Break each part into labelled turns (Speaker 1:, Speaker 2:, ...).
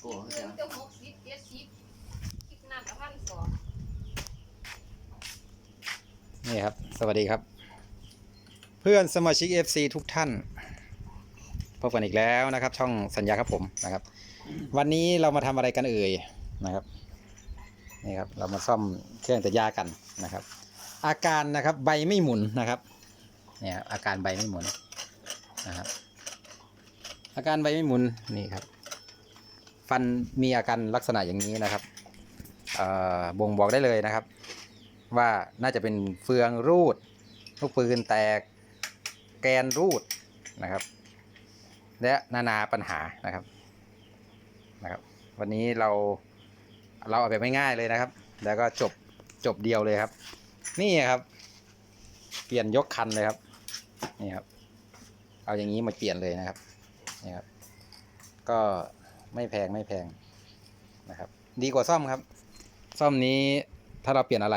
Speaker 1: โก้
Speaker 2: เงิน
Speaker 1: ว
Speaker 2: เจ้าหกสิบเจ็ดสิบคิดน้ำละพันสอง
Speaker 3: นี่ครับ สวัสดีครับ เพื่อนสมาชิก FC ทุกท่าน พบกันอีกแล้วนะครับ ช่องสัญญาครับผมนะครับ วันนี้เรามาทำอะไรกันเอ่ยนะครับนี่ครับ เรามาซ่อมเครื่องตัดหญ้ากันนะครับ อาการนะครับใบไม่หมุนนะครับเนี่ยครับอาการใบไม่หมุนนะครับอาการใบไม่หมุนนี่ครับ ฟันมีอาการลักษณะอย่างนี้นะครับบ่งบอกได้เลยนะครับ ว่าน่าจะเป็นเฟืองรูด ลูกปืนแตกแกนรูดนะครับ และนานาปัญหานะครับนะครับ วันนี้เราเราเอาแบบง่ายๆเลยนะครับ แล้วก็จบจบเดียวเลยครับ นี่ครับ เปลี่ยนยกคันเลยครับนี่ครับ เอาอย่างนี้มาเปลี่ยนเลยนะครับนี่ครับก็ ไม่แพงไม่แพงนะครับ ดีกว่าซ่อมครับ ซ่อมนี้ถ้าเราเปลี่ยนอะไร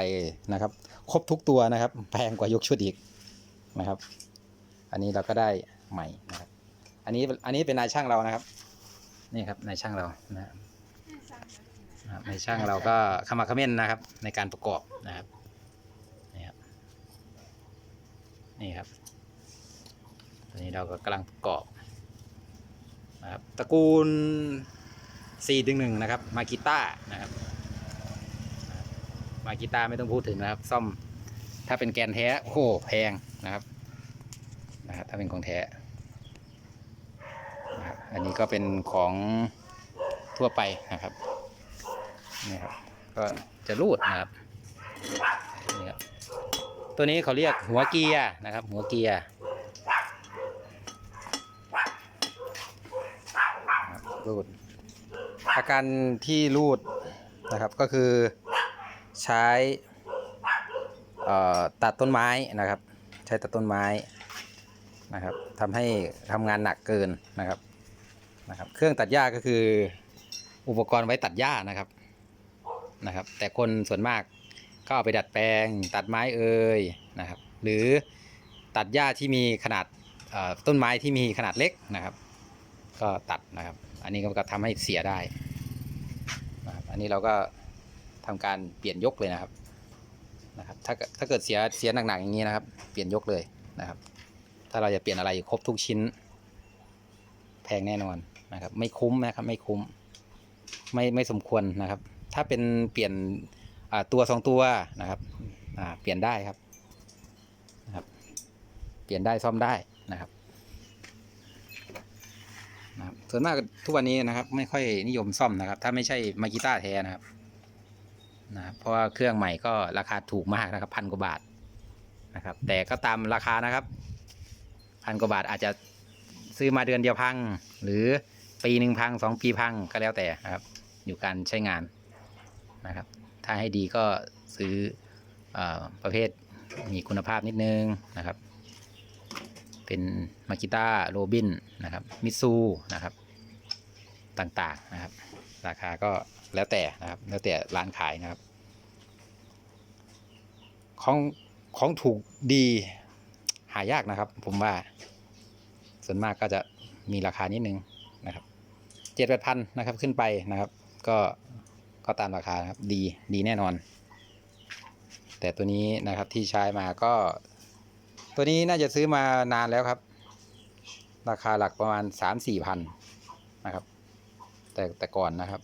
Speaker 3: นะครับ ครบทุกตัวนะครับ แพงกว่ายกชุดอีกนะครับ อันนี้เราก็ได้ใหม่นะครับ อันนี้อันนี้เป็นนายช่างเรานะครับ นี่ครับนายช่างเรานะครับนะครับนายช่างเราก็ขมักเขม้นนะครับ ในการประกอบนะครับนี่ครับนี่ครับตอนนี้เราก็กำลังประกอบ นะครับตระกูล4ดึงหนึ่งนะครับ มากิต้านะครับ มากีตาไม่ต้องพูดถึงนะครับ ซ่อมถ้าเป็นแกนแท้โอ้โหแพงนะครับนะครับถ้าเป็นของแท้นะครับอันนี้ก็เป็นของทั่วไปนะครับนี่ครับก็จะรูดนะครับนี่ครับตัวนี้เขาเรียกหัวเกียร์นะครับ หัวเกียร์นะค รูด อาการที่รูดนะครับก็คือใช้ตัดต้นไม้นะครับ ใช้ตัดต้นไม้นะครับทำให้ทำงานหนักเกินนะครับนะครับ เครื่องตัดหญ้าก็คืออุปกรณ์ไว้ตัดหญ้านะครับนะครับ แต่คนส่วนมากก็เอาไปดัดแปลง ตัดไม้เอ่ยนะครับ หรือตัดหญ้าที่มีขนาดต้นไม้ที่มีขนาดเล็กนะครับ ก็ตัดนะครับ อันนี้ก็ทำให้เสียได้นะครับอันนี้เราก็ทำการเปลี่ยนยกเลยนะครับนะครับถ้าเกิดถ้าเกิดเสียเสียหนักๆอย่างนี้นะครับ เปลี่ยนยกเลยนะครับ ถ้าเราจะเปลี่ยนอะไรครบทุกชิ้น แพงแน่นอนนะครับ ไม่คุ้มนะครับไม่คุ้มไม่ไม่สมควรนะครับ ถ้าเป็นเปลี่ยนตัวสองตัวนะครับเปลี่ยนได้ครับนะครับ เปลี่ยนได้ซ่อมได้นะครับ ส่วนมากทุกวันนี้นะครับ ไม่ค่อยนิยมซ่อมนะครับ ถ้าไม่ใช่มากิต้าแท้นะครับนะครับ เพราะว่าเครื่องใหม่ก็ราคาถูกมากนะครับพันกว่าบาทนะครับ แต่ก็ตามราคานะครับพันกว่าบาทอาจจะซื้อมาเดือนเดียวพัง หรือปีหนึ่งพังสองปีพังก็แล้วแต่นะครับ อยู่การใช้งานนะครับ ถ้าให้ดีก็ซื้อออประเภทมีคุณภาพนิดนึงนะครับ เป็นมากิต้าโรบินนะครับ มิซูนะครับ ต่างๆนะครับ ราคาก็แล้วแต่นะครับ แล้วแต่ร้านขายนะครับ ของของถูกดีหายากนะครับ ผมว่าส่วนมากก็จะมีราคานิดนึงนะครับเจ็ดแปดพันนะครับขึ้นไปนะครับ ก็ก็ตามราคาครับดีดีแน่นอน แต่ตัวนี้นะครับที่ใช้มาก็ ตัวนี้น่าจะซื้อมานานแล้วครับ ราคาหลักประมาณสามสี่พันนะครับ แต่แต่ก่อนนะครับ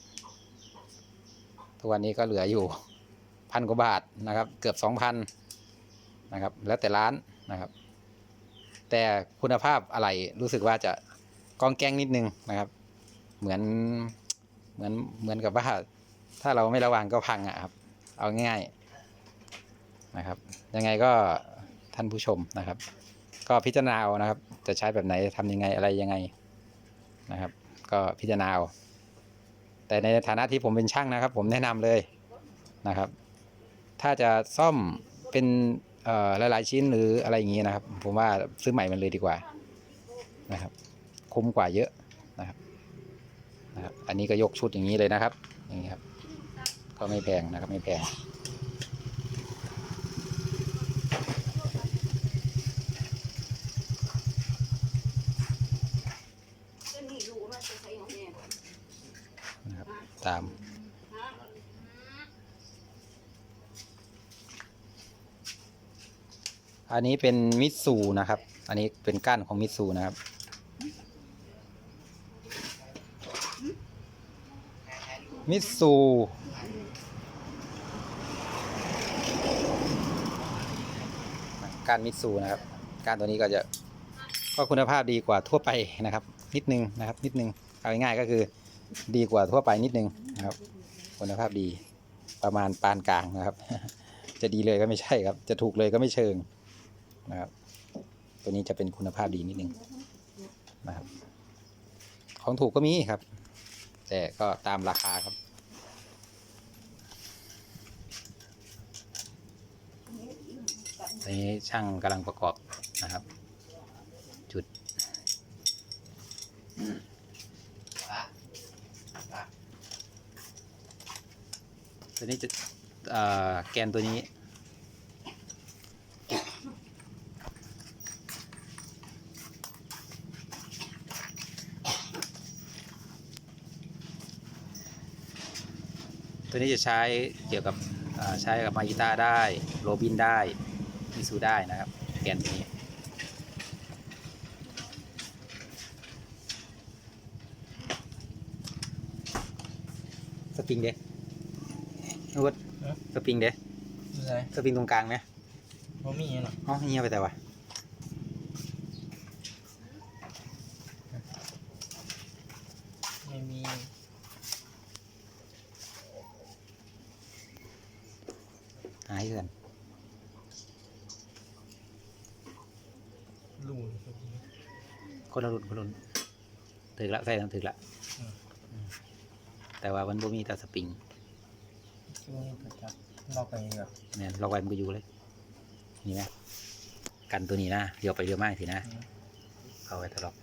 Speaker 3: ทุกวันนี้ก็เหลืออยู่พันกว่าบาทนะครับ เกือบสองพันนะครับ แล้วแต่ร้านนะครับ แต่คุณภาพอะไรรู้สึกว่าจะกองแกงนิดนึงนะครับ เหมือนเหมือนเหมือนกับว่าถ้าเราไม่ระวังก็พังอะครับ เอาง่ายนะครับ ยังไงก็ท่านผู้ชมนะครับ ก็พิจารณาเอานะครับ จะใช้แบบไหนทำยังไงอะไรยังไงนะครับ ก็พิจารณาเอา แต่ในฐานะที่ผมเป็นช่างนะครับ ผมแนะนำเลยนะครับ ถ้าจะซ่อมเป็นเอ่อหลายๆชิ้นหรืออะไรอย่างนี้นะครับ ผมว่าซื้อใหม่มันเลยดีกว่านะครับ คุ้มกว่าเยอะนะครับนะครับ อันนี้ก็ยกชุดอย่างนี้เลยนะครับอย่างนี้ครับ ก็ไม่แพงนะครับไม่แพง
Speaker 2: เจ้านี่รู้ว่าจะใช้ของแม่
Speaker 3: ตาม อันนี้เป็นมิตซูนะครับ อันนี้เป็นก้านของมิตซูนะครับ มิตซูก้านมิตซูนะครับก้านตัวนี้ก็จะก็คุณภาพดีกว่าทั่วไปนะครับ นิดนึงนะครับ นิดนึงเอาง่ายๆก็คือดีกว่าทั่วไปนิดนึงนะครับ คุณภาพดีประมาณปานกลางนะครับ จะดีเลยก็ไม่ใช่ครับ จะถูกเลยก็ไม่เชิง นะครับ ตัวนี้จะเป็นคุณภาพดีนิดนึงนะครับ ของถูกก็มีครับ แต่ก็ตามราคาครับตอนนี้ช่างกำลังประกอบนะครับ จุดตัวนี้จะแกนตัวนี้ ตัวนี้จะใช้เกี่ยวกับเอ่อใช้กับมากีตาร์ได้โรบินได้มิซูได้นะครับแกนตัวนี้สปริงเด้นุด
Speaker 1: ฮะ
Speaker 3: สปริงเด้
Speaker 1: ดูไง
Speaker 3: สปริงตรงกลางไหม
Speaker 1: บ่มีเนาะ
Speaker 3: อ๋อเงียบไปแต่ว่า
Speaker 1: ไม่มี
Speaker 3: หายเกิน
Speaker 1: รูน
Speaker 3: คนละรุ่นคนละรุ่นถึกละใส่ต้องถึกละ
Speaker 1: อืม
Speaker 3: อืมแต่ว่ามันบ่มีแต่สปริง
Speaker 1: ช่วงนี้ก็จับเราไปแบบ
Speaker 3: เนี่ยเราไว้มันก็อยู่เลย นี่นะกันตัวนี้นะเลี้ยวไปเลี้ยวมากสินะ
Speaker 1: อืม
Speaker 3: เอาไว้ตลอด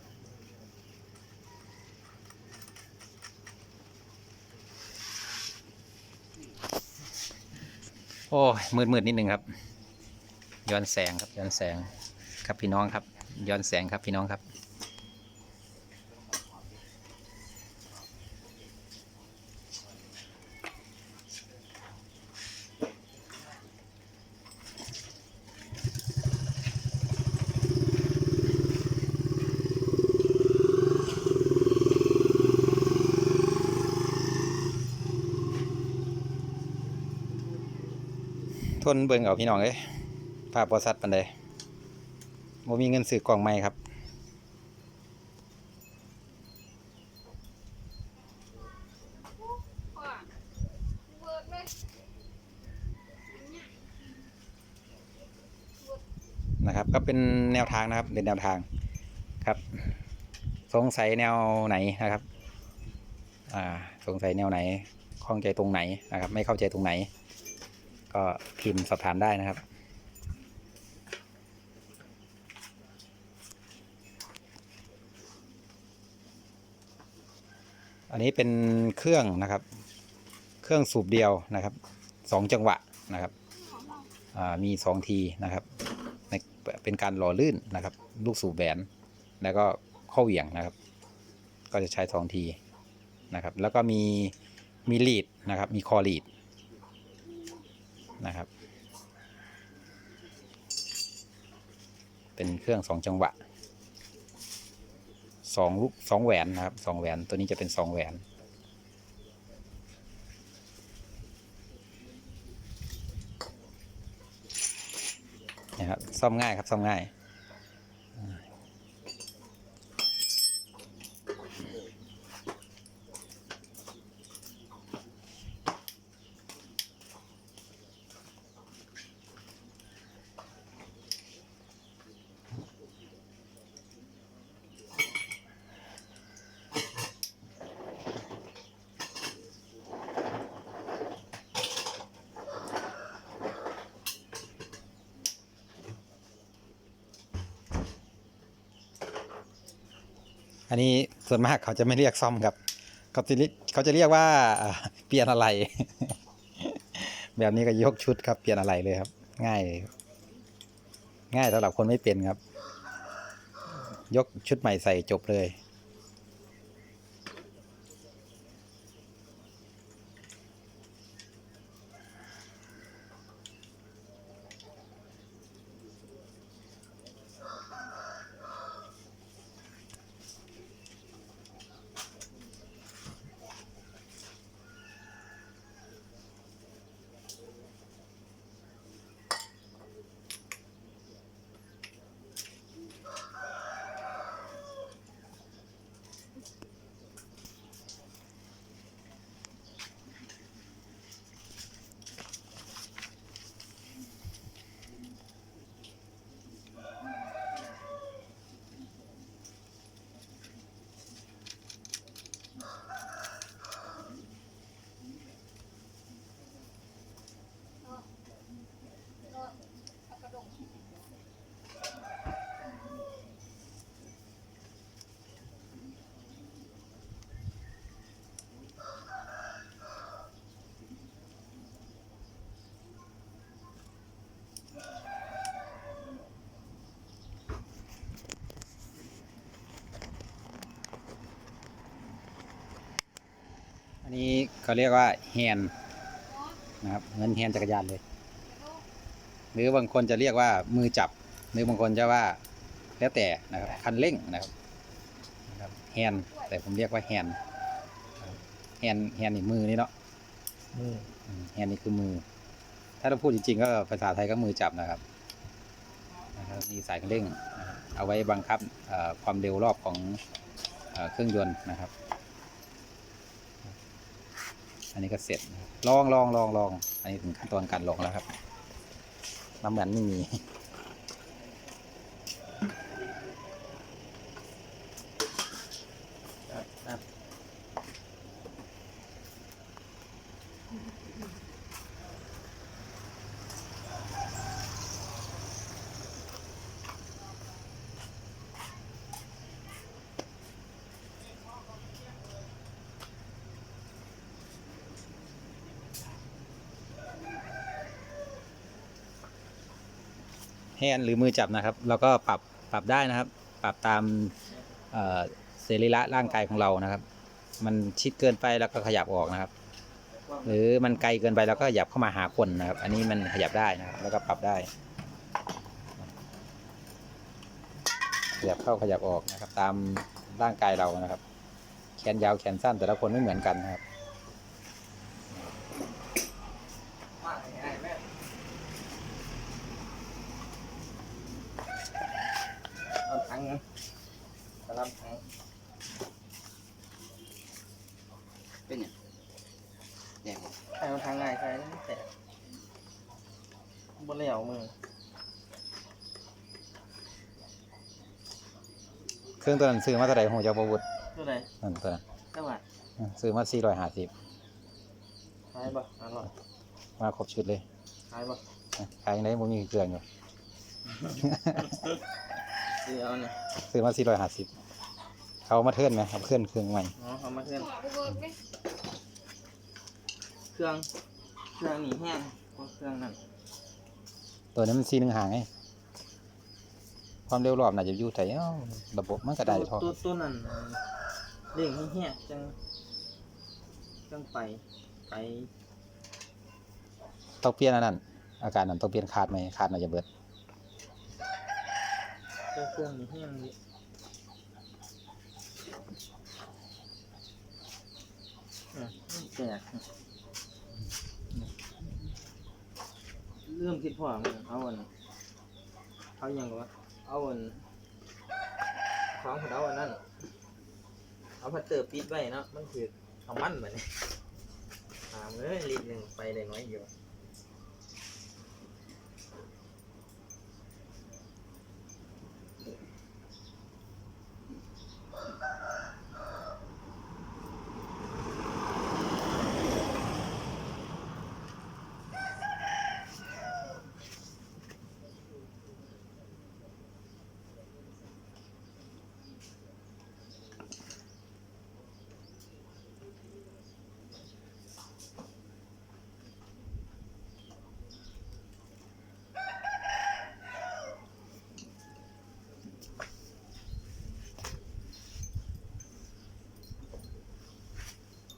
Speaker 3: อ้มืดมืดๆนิดนึงครับ ย้อนแสงครับย้อนแสงครับพี่น้องครับ ย้อนแสงครับพี่น้องครับ ทนเบิ่งเอาพี่น้องเอ้ยภาพบอสัตว์ปันใดโมมีเงินซื้อกล่องใหม่ครับ นะครับ ก็เป็นแนวทางนะครับ เป็นแนวทางครับ สงสัยแนวไหนนะครับ อ่า สงสัยแนวไหนข้องใจตรงไหนนะครับ ไม่เข้าใจตรงไหน ก็พิมพ์สอบถามได้นะครับ อันนี้เป็นเครื่องนะครับ เครื่องสูบเดียวนะครับสองจังหวะนะครับมีสองทีนะครับเป็นการหล่อลื่นนะครับ ลูกสูบแหวนแล้วก็ข้อเหวี่ยงนะครับ ก็จะใช้สองทีนะครับ แล้วก็มีมีลีดนะครับ มีคอลีด นะครับ เป็นเครื่องสองจังหวะสองลูกสองแหวนนะครับสองแหวนตัวนี้จะเป็นสองแหวนนะครับซ่อมง่ายครับซ่อมง่าย อันนี้ส่วนมากเขาจะไม่เรียกซ่อมครับ เขาจะเรียกเขาจะเรียกว่าเปลี่ยนอะไร แบบนี้ก็ยกชุดครับเปลี่ยนอะไรเลยครับ ง่าย ง่ายสำหรับคนไม่เป็นครับ ยกชุดใหม่ใส่จบเลย นนี้เขาเรียกว่าแฮนด์นะครับเงินแฮนด์จักรยานเลย หรือบางคนจะเรียกว่ามือจับ หรือบางคนจะว่าแล้วแต่นะครับคันเร่งนะครับนะครับแฮนด์แต่ผมเรียกว่าแฮนด์แฮนด์แฮนด์นี่มือนี่เนาะ
Speaker 1: มือ
Speaker 3: อืมแฮนด์นี่คือมือ ถ้าเราพูดจริงๆ ก็ภาษาไทยก็มือจับนะครับนะครับมีสายคันเร่งนะครับเอาไว้บังคับเอ่อความเร็วรอบของเอ่อเครื่องยนต์นะครับ อันนี้ก็เสร็จลองลองลองลองอันนี้ถึงขั้นตอนการลองแล้วครับน้ำเหมือนไม่มี แฮนหรือมือจับนะครับเราก็ปรับปรับได้นะครับ ปรับตามเอ่อเสรีระร่างกายของเรานะครับ มันชิดเกินไปแล้วก็ขยับออกนะครับ หรือมันไกลเกินไปแล้วก็ขยับเข้ามาหาคนนะครับ อันนี้มันขยับได้นะครับ แล้วก็ปรับได้ ขยับเข้าขยับออกนะครับ ตามร่างกายเรานะครับ แขนยาวแขนสั้นแต่ละคนไม่เหมือนกันนะครับ
Speaker 1: ว่าไงแม่เอาถัง นะสลับถัง
Speaker 4: เป็นอย่างแดง
Speaker 1: ใครเอาถังง่ายใครแต่บนเหลียวมือ
Speaker 3: เครื่องตัวนั้นซื้อมาเท่าไหร่หัวเจ้าบวุฒ
Speaker 1: เท่าไหร่
Speaker 3: นั่นตัวนั้น
Speaker 1: เท่าไหร่
Speaker 3: ซื้อมาสี่ร้อยห้าสิบ
Speaker 1: ขายบ่อร่อย
Speaker 3: มาครบชุดเลย
Speaker 1: ขายบ่
Speaker 3: ขายยังไงผมมีเครื่องอยู่
Speaker 1: ซื้อเอาเนี่ย
Speaker 3: ซื้อมาสี่ร้อยห้าสิบเขามาเทิร์นไหมครับเครื่องเครื่องใหม่
Speaker 1: อ๋อเอามาเครื่อง
Speaker 2: บอกเบิกไหม
Speaker 1: เครื่องเครื่องนี่แห้งเพราะเครื่องนั่น
Speaker 3: ตัวนี้มันซีหนึ่งหางไงความเร็วรอบน่าจะอยู่แต่เอ้าระบบมันก็ได้เท่า
Speaker 1: ตัวตัวนั่นเร่งให้แห้งจังจังไปไป
Speaker 3: ต้องเปลี่ยนอันนั้นอาการนั้นต้องเปลี่ยนคาดไหมคาดน่าจะเบิด
Speaker 1: เจ้าเครื่องนี่แห้งดิอ่แตกเริ่มคิดพ่อมันเอาอันเอาอย่างวะเอาอันของของเอาอันนั้นเอาพัตเตอร์ปิดไว้เนาะมันคือเอามันแบบนี้ถามเลยลิตรหนึ่งไปได้น้อยเดียว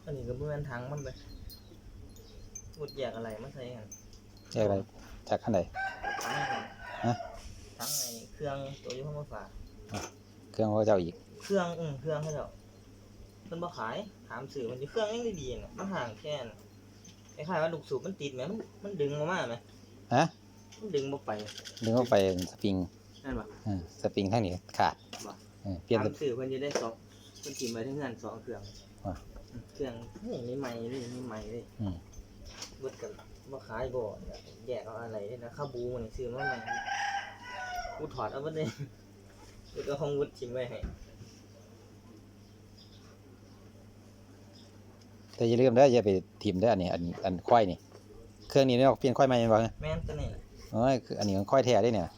Speaker 1: อันนี้ก็เพื่อนทั้งมันเลยพูดแยกอะไรมาใส่กัน
Speaker 3: เรียกอะไร จากขั้นไหน
Speaker 1: ทั้ง
Speaker 3: ฮะ
Speaker 1: ทั้งไอ้เครื่องตัวยี่ห้อมาฝาก
Speaker 3: เครื่องของเจ้าอีก
Speaker 1: เครื่องอืมเครื่องให้เจ้ามันบ่ขายถามสื่อมันจะเครื่องยังดีๆน่ะมันห่างแค่นนคล้ายๆว่าลูกสูบมันติดไหมมันมันดึงออกมาไหม
Speaker 3: ฮะ
Speaker 1: มันดึงบ่ไป
Speaker 3: ดึงเข้าไปสปริง
Speaker 1: นั่นปะ
Speaker 3: อ่าสปริงทั้งนี้ขาด
Speaker 1: ว่ะ
Speaker 3: เออเปลี่ยน
Speaker 1: ถา
Speaker 3: ส
Speaker 1: มสื่อเพิ่นจะได้สองเพิ่นถิ่มไว้ที่งานสองเครื่อง
Speaker 3: ว่ะ
Speaker 1: อืม เครื่องนี่นี่ใหม่นี่นี่ใหม่เลย
Speaker 3: อืม
Speaker 1: เบิดกันบ่ขายบ่เนี่ยแยกเอาอะไรเนี่ยนะข้าวบูมันนี่ซื้อมาใหม่กูถอดเอาเบิดเลยแล้วก็ห้องวุดทิ้งไว้ให้
Speaker 3: แต่อย่าลืมเด้ออย่าไปทิมเด้ออันนี้อันอันค่อยนี่ เครื่องนี้เนี่ยเปลี่ยนค่อยใหม่แม่นบ่
Speaker 1: แม่นตัวนี้แหละ
Speaker 3: โอ้ยคืออันนี้มันค่อยแท้ได้เนี่ย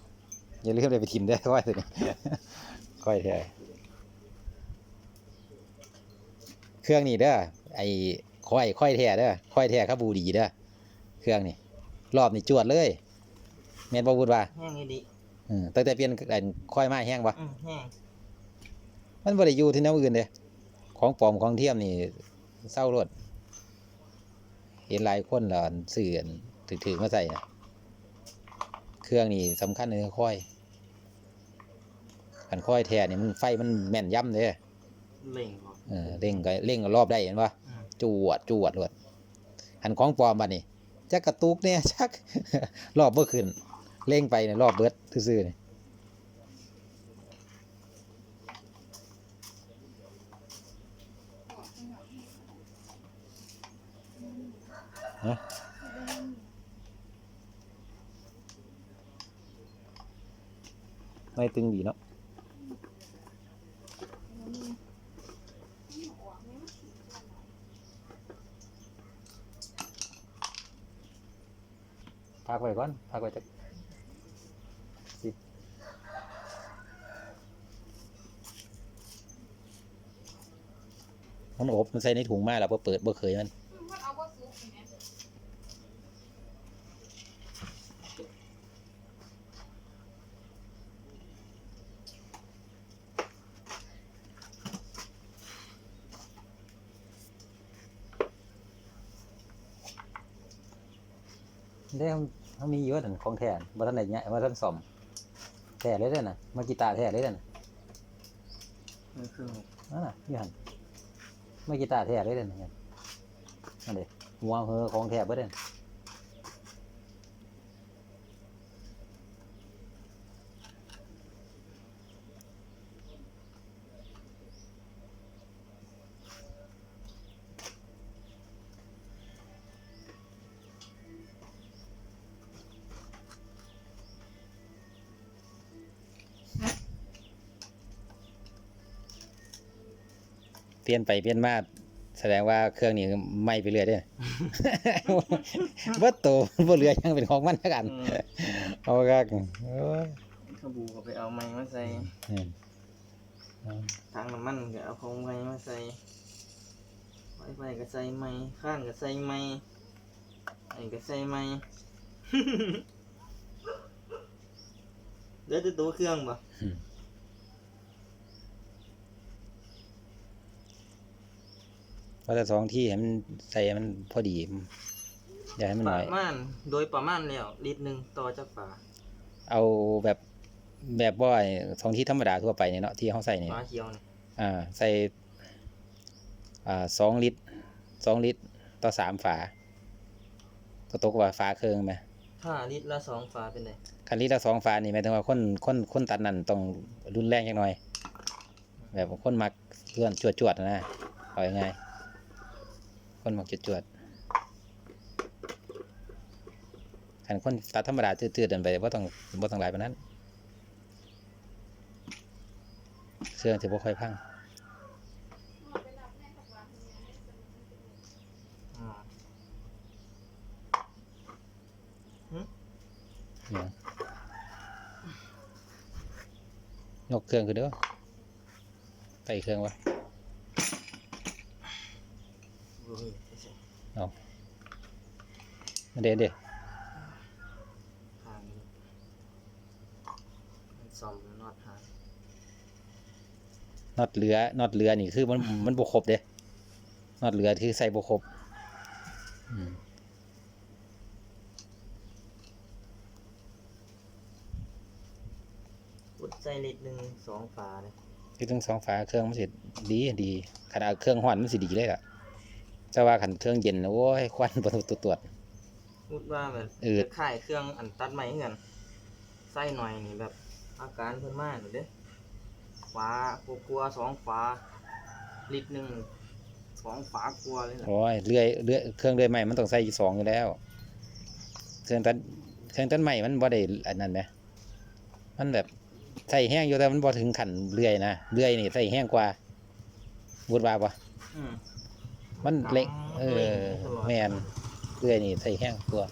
Speaker 3: อย่าลืมเลยไปทิมได้อค่อยตัวนี้ค่อยแท้ เครื่องนี้เด้อไอ้ค่อยค่อยแท้เด้อค่อยแท้ครับบูดีเด้อเครื่องนี่รอบนี่จวดเลยแม่นบ่พูดว่า
Speaker 1: แห้งอีดี
Speaker 3: อืมตั้งแต่เปลี่ยนอันค่อยมาแห้งบ่
Speaker 1: อืมแห้ง
Speaker 3: มันบ่ได้อยู่ที่แนวอื่นเด้ของปลอมของเทียมนี่เศร้ารถเห็นหลายคนแล้วสื่อถือถือมาใส่นะเครื่องนี่สำคัญเลยค่อยขันค่อยแท้นี่มันไฟมันแม่นย่ำเลย
Speaker 1: เล่งบ่
Speaker 3: เออเร่งก็เร่งก็รอบได้เห็นปะ
Speaker 1: อืม
Speaker 3: จวดจวดเลยหันของปลอมบัดนี่จักกระตุกเนี่ยจักรอบเบ่ขึ้นเร่งไปเนี่ยรอบเบิดซื่อๆนี่ฮะไม่ตึงดีเนาะ พักไว้ก่อนพักไว้จักสิบมันอบมันใส่ในถุงมาแล้วพอเปิดบ่เคยมัน
Speaker 2: มันเอาบ่ สุกนี่แหม
Speaker 3: ได้เขาเขามีเยอะนั่นของแท้บ่ทันได้เนี่ยบ่ทันซ่อมแท้เลยเด้อน่ะมากีตาร์แท้เลยเด้อน่ะ
Speaker 1: นี่คือ
Speaker 3: นั่นน่ะอยู่หั่นมากีตาร์แท้เลยเด้อน่ะเนี่ยนั่นเด้หัวเฮอของแท้เบิดเด้อ ปลี่ยนไปเปลี่ยนมาแสดงว่าเครื่องนี้ไหม้ไปเรื่อยเด้อบ่โตบ่เหลือหยังเป็นของมันแล้วกัน
Speaker 1: อืม
Speaker 3: เอาคักโอ้ย
Speaker 1: ขบูก็ไปเอาไม้มาใส่
Speaker 3: นี่
Speaker 1: ถังน้ำมันก็เอาของไม้มาใส่ไฟไฟก็ใส่ไม้ข้างก็ใส่ไม้ไอ้ก็ใส่ไม้เดี๋ยวจะตัวเครื่องบ่
Speaker 3: ว่าแต่สองที่ให้มันใส่ให้มันพอดี อย่าให้มัน
Speaker 1: ป
Speaker 3: น้
Speaker 1: ระ
Speaker 3: อย
Speaker 1: มาณโดยประมาณแล้วลิตรหนึ่งต่อจากฝา
Speaker 3: เอาแบบแบบบ่อยสองที่ธรรมดาทั่วไปเนี่ยเนาะที่เขาใส่เนี่ย
Speaker 1: ฝาเขียวนี่
Speaker 3: อ่าใส่อ่าสองลิตรสองลิตรต่อสามฝาก็ตกว่าฝาเครื่องไหม
Speaker 1: ถ้าลิตรละสองฝาเป็นไง
Speaker 3: คันลิตรละสองฝานี่หมายถึงว่าคนคนคนตัดนั่นต้องรุนแรงจังหน่อย แบบคนมักเพื่อนจวดจวดๆนะเอาง่ายๆ คนมักจวดจวดๆคันคนตัดธรรมดาตืดๆเดินไปว่าต้องว่าต้องหลายปานนั้นเครื่องจะบ่ค่อยพัง
Speaker 2: เอาไปรับแม่กับวางเนี่ย
Speaker 1: อืม
Speaker 3: เนี่ยยกเครื่องคือเด้อใส่เครื่องวะ
Speaker 1: บ่มีไม่ใช่
Speaker 3: เด็ดเด็ด
Speaker 1: ทางนี้มันซ่อมน็อตหาง
Speaker 3: น็อตเรือน็อตเรือนี่คือมันมันบกครบเด้น็อตเรือคือใส่บกครบอืม
Speaker 1: อุดใส่ลิตรหนึ่งสองฝาเลย
Speaker 3: คือทั้งสองฝาเครื่องมันสิดีดีขนาดเครื่องห้อนมันสิดีเลยล่ะ แต่ว่าขันเครื่องเย็นนะโอ้ยควันประตูตรวจ
Speaker 1: อุดว่าแบบ
Speaker 3: อืด
Speaker 1: คล้ายๆเครื่องอันตัดไม้เหมือนกันใส่หน่อยนี่แบบ อาการเพิ่นมากหนูเด้ฝากลัวๆสองฝาลิตรหนึ่งสองฝากลัวเลยแหละ
Speaker 3: โอ้ยเลื่อยเลื่อยเครื่องเลื่อยใหม่มันต้องใส่สองอยู่แล้ว เครื่องตัดเครื่องตัดใหม่มันบ่ได้อันนั้นไหมมันแบบใส่แห้งอยู่แต่มันบ่ถึงขันเลื่อยนะเลื่อยนี่ใส่แห้งกว่าบูดว่าปะ
Speaker 1: อืม
Speaker 3: มันเล็ก เออ แมนเลื่อนี่ใส่แห้งตัวา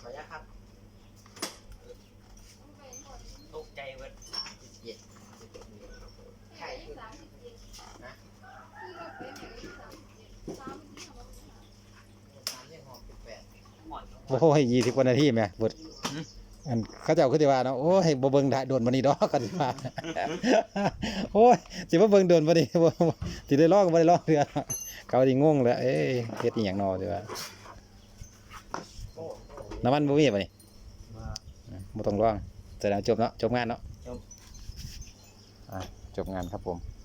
Speaker 1: ขออนุญาตครับตกใจเว้ยเย็น
Speaker 2: ใช่สามสิบเจ็ดนะคือเราเป็นอย่างนี้สามสิบเจ็ดสามสิบเจ็ด
Speaker 1: สาม เรียกหอมเป็นแปดหมอน
Speaker 3: โอ้ยยี่สิบกว่านาทีแม่เบิดอันเขาเจ้าคือสิว่าเนาะโอ้ยบ่เบิ่งได้โดนบันนี้ดอกกันสิว่าโอ้ยสิบ่เบิ่งโดนบันนี้บ่บ่สิได้ลองบ่ได้ลองเรือเขาสิงงเลยเอ้ยเฮ็ดอีหยังเนอสิว่าน้ำมันบ่มีบ่นี่
Speaker 1: มา
Speaker 3: บ่ต้องลองแสดงว่าจบเนาะจบงานเนาะ
Speaker 1: จบ
Speaker 3: อะจบงานครับผม